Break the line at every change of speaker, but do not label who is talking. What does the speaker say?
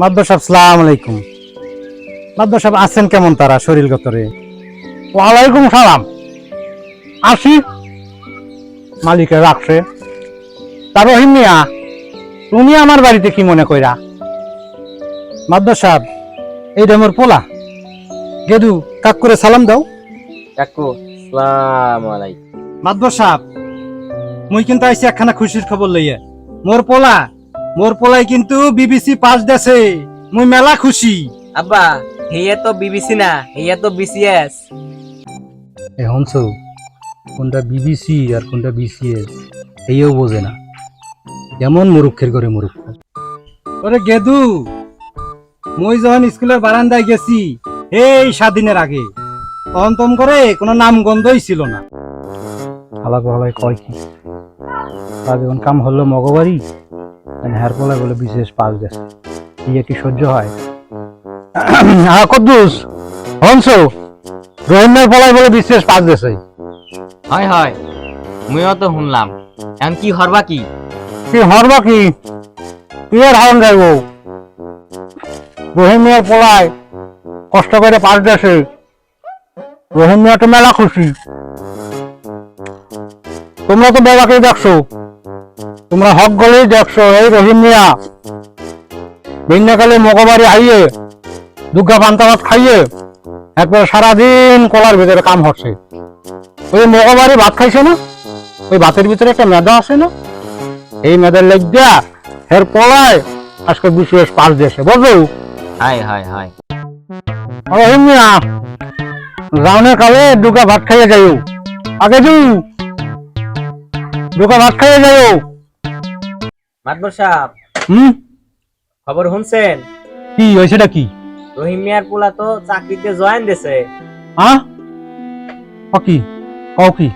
মাদ্দ সাহেব সালাম আলাইকুম। মাদ্দ সাহেব আছেন কেমন তারা শরীরগত রে ওয়ালাইকুম সালাম। আসি। মালিকে রাখছে। তা রহিম মিয়া তুমি আমার বাড়িতে কি মনে কইরা? মাদ্দ সাহেব এইটা আমার পোলা। গেদু কাক করে সালাম দাও।
কাকু সালাম আলাইকুম।
মাদ্দ সাহেব মুই কিন্তু আইসি একখানা খুশির খবর লইয়া। মোর পোলা মোর পোলাই কিন্তু বিবিসি পাস দেছে মুই মেলা খুশি।
আব্বা হেয়ে তো বিবিসি না হেয়ে তো বিসিএস।
এ হংস কোনটা বিবিসি আর কোনটা বিসিএস এইও বোঝে না। যেমন মুরুক্ষের করে মুরুক্ষ। ওরে গেদু মই যখন স্কুলের বারান্দায় গেছি এই সাত দিনের আগে তখন তম করে কোনো নাম গন্ধই ছিল না। হালা হালাই কয় কি? যখন কাম হলো মগবাড়ি? হ্যার পোলা বলে বিশেষ পাল গেছে ইয়ে কি সহ্য হয়? কদ্দুস! পলাই বলে বিশেষ
হয় হয় মুইও তো শুনলাম। এখন কি হরবা কি?
কি হরবা কি? কি আর হরণ যাইব পলায় কষ্ট করে পাস গেছে রহিমিয়া তো মেলা খুশি। তোমরা তো বাবাকে দেখছ। তোমরা হক গলেই দেখছ এই রহিমিয়া ভিন্নকালে মগবাড়ি আইয়ে দুর্গা পান্তাবাদ খাইয়ে একবার সারাদিন কলার ভিতরে কাম হচ্ছে। ওই মগবাড়ি ভাত খাইছে না? ওই ভাতের ভিতরে একটা মেদা আছে না? এই মেদার লেগা হের পলায় আজকে বিশেষ পাস দিয়েছে বুঝলো
high high high
Rahim Miya রাউনের কালে দুকা ভাত খাইয়ে যাইও। আগে যু দুকা ভাত খাইয়ে যাইও।
মাতবর সাহেব।
হুম?
খবর শুনছেন?
কি হয়েছেটা কি?
রহিম মিয়ার পোলা তো চাকরিতে জয়েন দিছে।
হ্যাঁ কি কও কি?